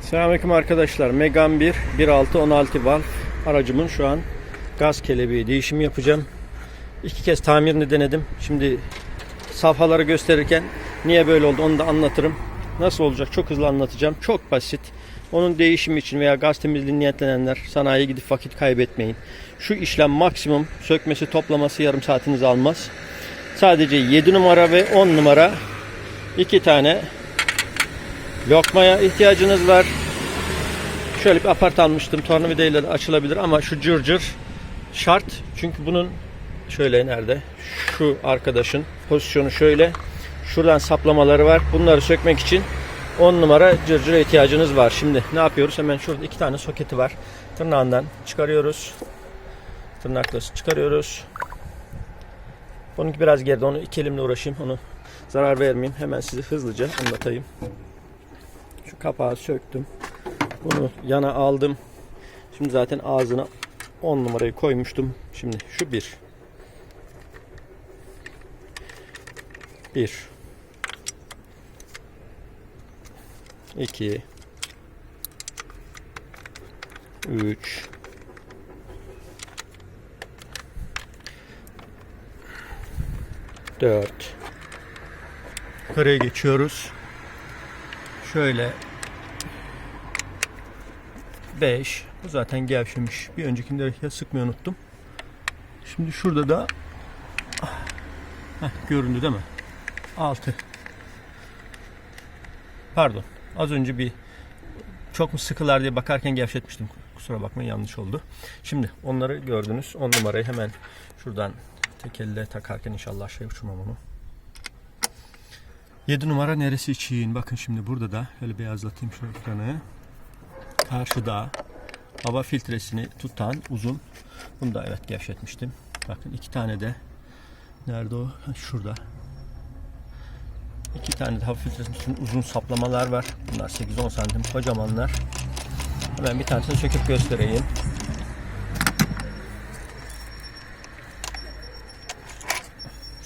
Selamünaleyküm arkadaşlar. Megan 1 1.6 16 valve aracımın şu an gaz kelebeği değişimi yapacağım. İki kez tamirini denedim. Şimdi safhaları gösterirken niye böyle oldu onu da anlatırım. Nasıl olacak çok hızlı anlatacağım. Çok basit. Onun değişimi için veya gaz temizliğini niyetlenenler sanayiye gidip vakit kaybetmeyin. Şu işlem maksimum sökmesi toplaması yarım saatinizi almaz. Sadece 7 numara ve 10 numara iki tane Lokmaya ihtiyacınız var. Şöyle bir apart almıştım. Tornavidayla da açılabilir ama şu cırcır şart. Çünkü bunun şöyle nerede? Şu arkadaşın pozisyonu şöyle. Şuradan saplamaları var. Bunları sökmek için 10 numara cırcıra ihtiyacınız var. Şimdi ne yapıyoruz? Hemen şurada iki tane soketi var. Tırnağından çıkarıyoruz. Tırnakla çıkarıyoruz. Bununki biraz geride. Onu iki elimle uğraşayım. Onu zarar vermeyeyim. Hemen size hızlıca anlatayım. Şu kapağı söktüm. Bunu yana aldım. Şimdi zaten ağzına 10 numarayı koymuştum. Şimdi şu bir. Bir. İki. Üç. Dört. Yukarıya geçiyoruz. Şöyle 5. Bu zaten gevşemiş. Bir öncekinde ya sıkmayı unuttum. Şimdi şurada da Heh, göründü değil mi? 6. Pardon. Az önce bir çok mu sıkılar diye bakarken gevşetmiştim. Kusura bakmayın yanlış oldu. Şimdi onları gördünüz. 10 numarayı hemen şuradan tek elle takarken inşallah şey uçurmam onu. 7 numara neresi için? Bakın şimdi burada da şöyle beyazlatayım şu ekranı. Karşıda hava filtresini tutan uzun. Bunu da evet gevşetmiştim. Bakın iki tane de nerede o? Şurada. İki tane de hava filtresinin uzun saplamalar var. Bunlar 8-10 santim kocamanlar. Hemen bir tanesini söküp göstereyim.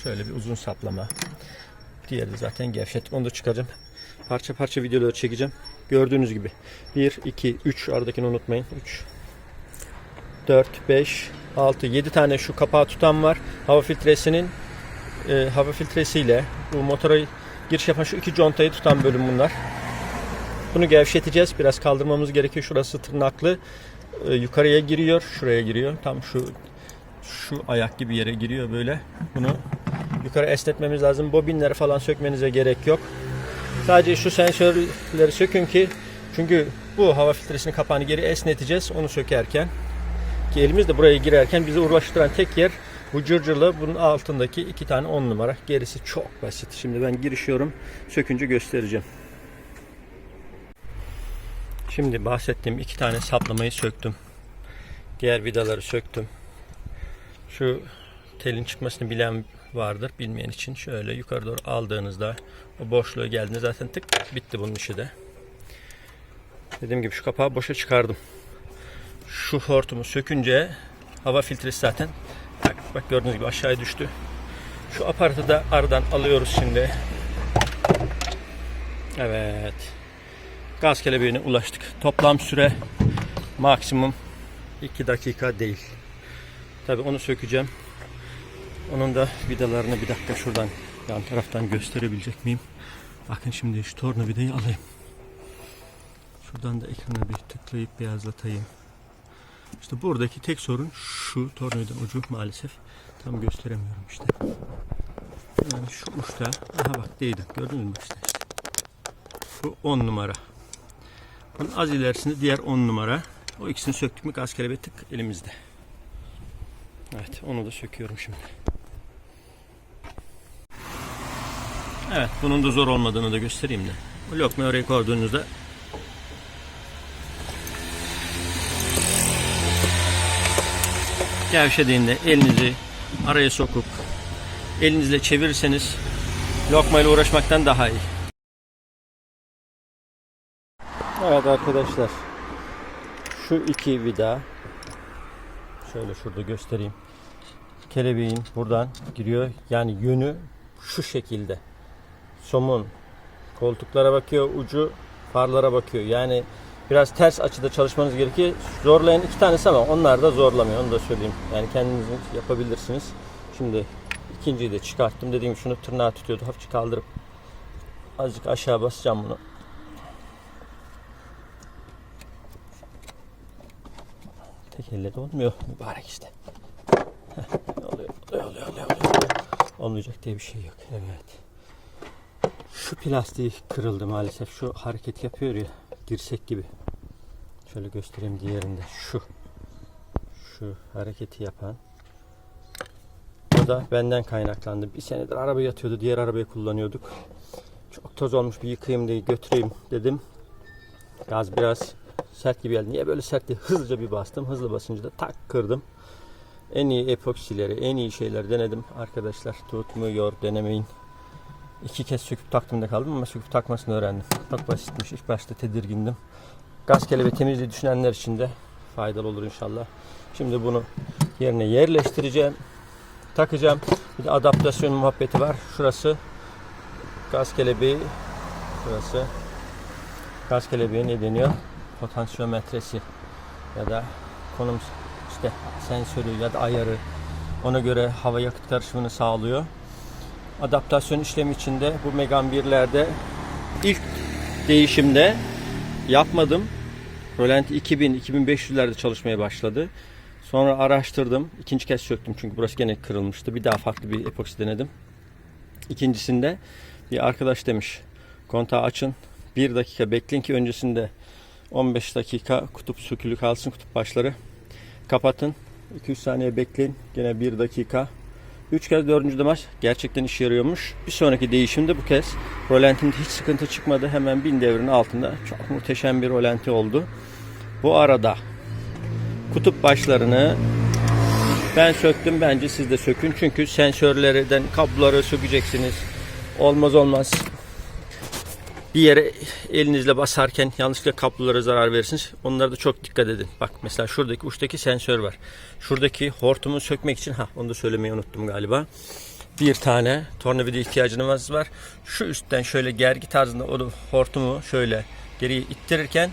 Şöyle bir uzun saplama. Diğeri de zaten gevşet. Onu da çıkaracağım. Parça parça videoları çekeceğim. Gördüğünüz gibi. 1, 2, 3 aradakini unutmayın. 3, 4, 5, 6, 7 tane şu kapağı tutan var. Hava filtresinin e, hava filtresiyle bu motora giriş yapan şu iki contayı tutan bölüm bunlar. Bunu gevşeteceğiz. Biraz kaldırmamız gerekiyor. Şurası tırnaklı. E, yukarıya giriyor. Şuraya giriyor. Tam şu şu ayak gibi yere giriyor böyle. Bunu yukarı esnetmemiz lazım. Bobinleri falan sökmenize gerek yok. Sadece şu sensörleri sökün ki çünkü bu hava filtresinin kapağını geri esneteceğiz onu sökerken. Ki elimiz buraya girerken bizi uğraştıran tek yer bu cırcırlı bunun altındaki iki tane 10 numara. Gerisi çok basit. Şimdi ben girişiyorum. Sökünce göstereceğim. Şimdi bahsettiğim iki tane saplamayı söktüm. Diğer vidaları söktüm. Şu telin çıkmasını bilen vardır. Bilmeyen için şöyle yukarı doğru aldığınızda o boşluğa geldiğinde zaten tık bitti bunun işi de. Dediğim gibi şu kapağı boşa çıkardım. Şu hortumu sökünce hava filtresi zaten bak, bak gördüğünüz gibi aşağıya düştü. Şu aparatı da aradan alıyoruz şimdi. Evet. Gaz kelebeğine ulaştık. Toplam süre maksimum 2 dakika değil. Tabi onu sökeceğim. Onun da vidalarını bir dakika şuradan yan taraftan gösterebilecek miyim? Bakın şimdi şu tornavidayı alayım. Şuradan da ekrana bir tıklayıp beyazlatayım. İşte buradaki tek sorun şu tornavida ucu maalesef tam gösteremiyorum işte. Yani şu uçta aha bak değdi gördünüz mü işte. Bu 10 numara. Bunun az ilerisinde diğer 10 numara. O ikisini söktük mü gaz kelebeği tık elimizde. Evet onu da söküyorum şimdi. Evet bunun da zor olmadığını da göstereyim de. Bu lokma oraya koyduğunuzda gevşediğinde elinizi araya sokup elinizle çevirirseniz lokmayla uğraşmaktan daha iyi. Evet arkadaşlar şu iki vida şöyle şurada göstereyim. Kelebeğin buradan giriyor. Yani yönü şu şekilde. Somun koltuklara bakıyor ucu Farlara bakıyor. Yani biraz ters açıda çalışmanız gerekiyor. Zorlayan iki tanesi ama onlar da zorlamıyor. Onu da söyleyeyim. Yani kendiniz yapabilirsiniz. Şimdi ikinciyi de çıkarttım. Dediğim şunu tırnağa tutuyordu. Hafifçe kaldırıp azıcık aşağı basacağım bunu. Tek elle de olmuyor. Mübarek işte. Heh, oluyor, oluyor, oluyor, oluyor. Olmayacak diye bir şey yok. Evet. Şu plastiği kırıldı maalesef. Şu hareket yapıyor ya. Dirsek gibi. Şöyle göstereyim diğerinde. Şu. Şu hareketi yapan. O da benden kaynaklandı. Bir senedir araba yatıyordu. Diğer arabayı kullanıyorduk. Çok toz olmuş bir yıkayayım diye götüreyim dedim. Gaz biraz sert gibi geldi. Niye böyle sert diye hızlıca bir bastım. Hızlı basınca da tak kırdım. En iyi epoksileri, en iyi şeyler denedim. Arkadaşlar tutmuyor denemeyin. İki kez söküp taktığımda kaldım ama söküp takmasını öğrendim. Çok basitmiş. İlk başta tedirgindim. Gaz kelebeği temizliği düşünenler için de faydalı olur inşallah. Şimdi bunu yerine yerleştireceğim. Takacağım. Bir de adaptasyon muhabbeti var. Şurası gaz kelebeği. Şurası gaz kelebeği ne deniyor? Potansiyometresi ya da konum işte sensörü ya da ayarı ona göre hava yakıt karışımını sağlıyor. Adaptasyon işlemi içinde bu Megane 1'lerde ilk değişimde yapmadım. Rölanti 2000-2500'lerde çalışmaya başladı. Sonra araştırdım. İkinci kez söktüm çünkü burası gene kırılmıştı. Bir daha farklı bir epoksi denedim. İkincisinde bir arkadaş demiş kontağı açın. Bir dakika bekleyin ki öncesinde 15 dakika kutup sökülü kalsın kutup başları. Kapatın. 2-3 saniye bekleyin. Gene 1 dakika. 3 kez 4. demaç gerçekten işe yarıyormuş. Bir sonraki değişimde bu kez rolantimde hiç sıkıntı çıkmadı. Hemen 1000 devrin altında çok muhteşem bir rolanti oldu. Bu arada kutup başlarını ben söktüm. Bence siz de sökün. Çünkü sensörlerden kabloları sökeceksiniz. Olmaz olmaz. Bir yere elinizle basarken yanlışlıkla kablolara zarar verirsiniz. Onlara da çok dikkat edin. Bak mesela şuradaki uçtaki sensör var. Şuradaki hortumu sökmek için ha onu da söylemeyi unuttum galiba. Bir tane tornavida ihtiyacınız var. Şu üstten şöyle gergi tarzında o hortumu şöyle geriye ittirirken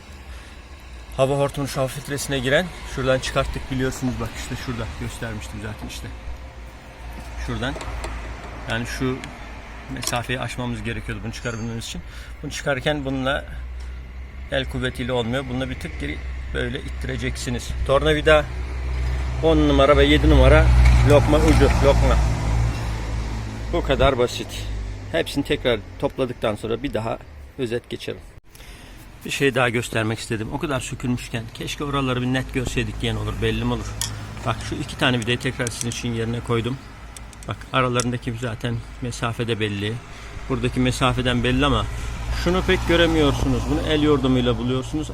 hava hortumunun şu filtresine giren şuradan çıkarttık biliyorsunuz bak işte şurada göstermiştim zaten işte. Şuradan yani şu mesafeyi aşmamız gerekiyordu bunu çıkarabilmemiz için. Bunu çıkarken bununla el kuvvetiyle olmuyor. Bununla bir tık geri böyle ittireceksiniz. Tornavida 10 numara ve 7 numara lokma ucu lokma. Bu kadar basit. Hepsini tekrar topladıktan sonra bir daha özet geçelim. Bir şey daha göstermek istedim. O kadar sökülmüşken keşke oraları bir net görseydik diyen olur. Belli mi olur? Bak şu iki tane vidayı tekrar sizin için yerine koydum. Bak aralarındaki zaten mesafede belli. Buradaki mesafeden belli ama şunu pek göremiyorsunuz. Bunu el yordamıyla buluyorsunuz.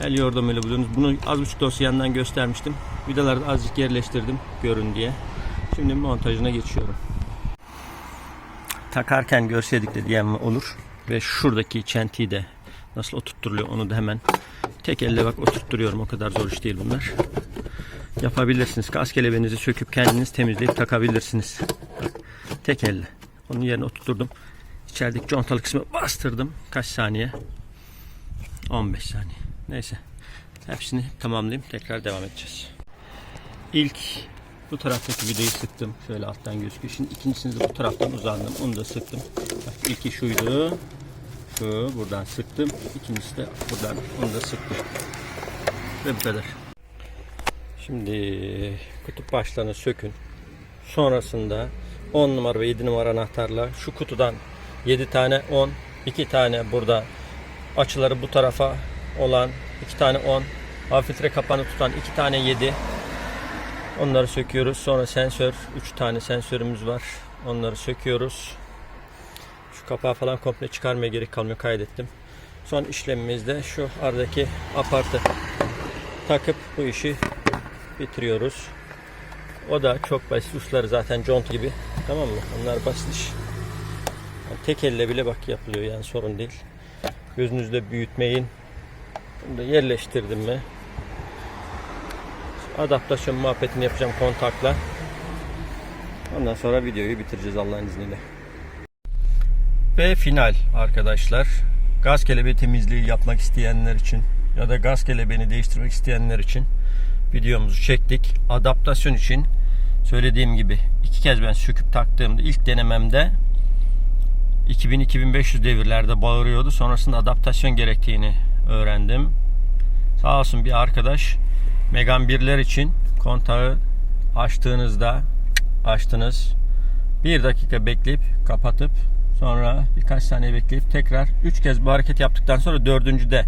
El yordamıyla buluyorsunuz. Bunu az buçuk dosya yandan göstermiştim. Vidaları da azıcık yerleştirdim görün diye. Şimdi montajına geçiyorum. Takarken görseydik de diyen olur. Ve şuradaki çentiyi de nasıl oturtturuluyor onu da hemen tek elle bak oturtturuyorum. O kadar zor iş değil bunlar yapabilirsiniz. Gaz kelebeğinizi söküp kendiniz temizleyip takabilirsiniz. Bak, tek elle. Onun yerine oturturdum. İçerideki contalı kısmı bastırdım. Kaç saniye? 15 saniye. Neyse. Hepsini tamamlayayım. Tekrar devam edeceğiz. İlk bu taraftaki vidayı sıktım. Şöyle alttan gözüküyor. Şimdi ikincisini de bu taraftan uzandım. Onu da sıktım. Bak ilki şuydu. Şu buradan sıktım. İkincisi de buradan onu da sıktım. Ve bu kadar. Şimdi kutup başlarını sökün. Sonrasında 10 numara ve 7 numara anahtarla şu kutudan 7 tane 10, 2 tane burada açıları bu tarafa olan 2 tane 10, hava filtre kapağını tutan 2 tane 7. Onları söküyoruz. Sonra sensör 3 tane sensörümüz var. Onları söküyoruz. Şu kapağı falan komple çıkarmaya gerek kalmıyor kaydettim. Son işlemimizde şu aradaki apartı takıp bu işi bitiriyoruz. O da çok basit. Uçları zaten conta gibi. Tamam mı? Onlar basit iş. Yani tek elle bile bak yapılıyor yani sorun değil. Gözünüzde büyütmeyin. Bunu da yerleştirdim mi? Adaptasyon muhabbetini yapacağım kontakla. Ondan sonra videoyu bitireceğiz Allah'ın izniyle. Ve final arkadaşlar. gaz kelebeği temizliği yapmak isteyenler için ya da gaz kelebeğini değiştirmek isteyenler için videomuzu çektik. Adaptasyon için söylediğim gibi iki kez ben söküp taktığımda ilk denememde 2000-2500 devirlerde bağırıyordu. Sonrasında adaptasyon gerektiğini öğrendim. Sağ olsun bir arkadaş Megan 1'ler için kontağı açtığınızda açtınız. Bir dakika bekleyip kapatıp sonra birkaç saniye bekleyip tekrar 3 kez bu hareket yaptıktan sonra dördüncüde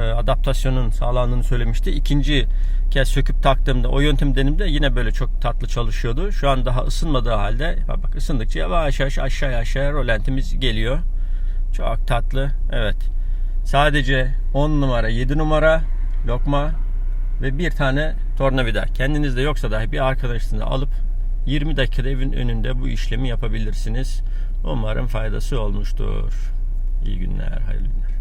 adaptasyonun sağlandığını söylemişti. İkinci kez söküp taktığımda o yöntem denimde yine böyle çok tatlı çalışıyordu. Şu an daha ısınmadığı halde bak bak ısındıkça yavaş yavaş aşağı aşağı rolantimiz geliyor. Çok tatlı. Evet. Sadece 10 numara, 7 numara lokma ve bir tane tornavida. Kendinizde yoksa dahi bir arkadaşınızı alıp 20 dakikada evin önünde bu işlemi yapabilirsiniz. Umarım faydası olmuştur. İyi günler, hayırlı günler.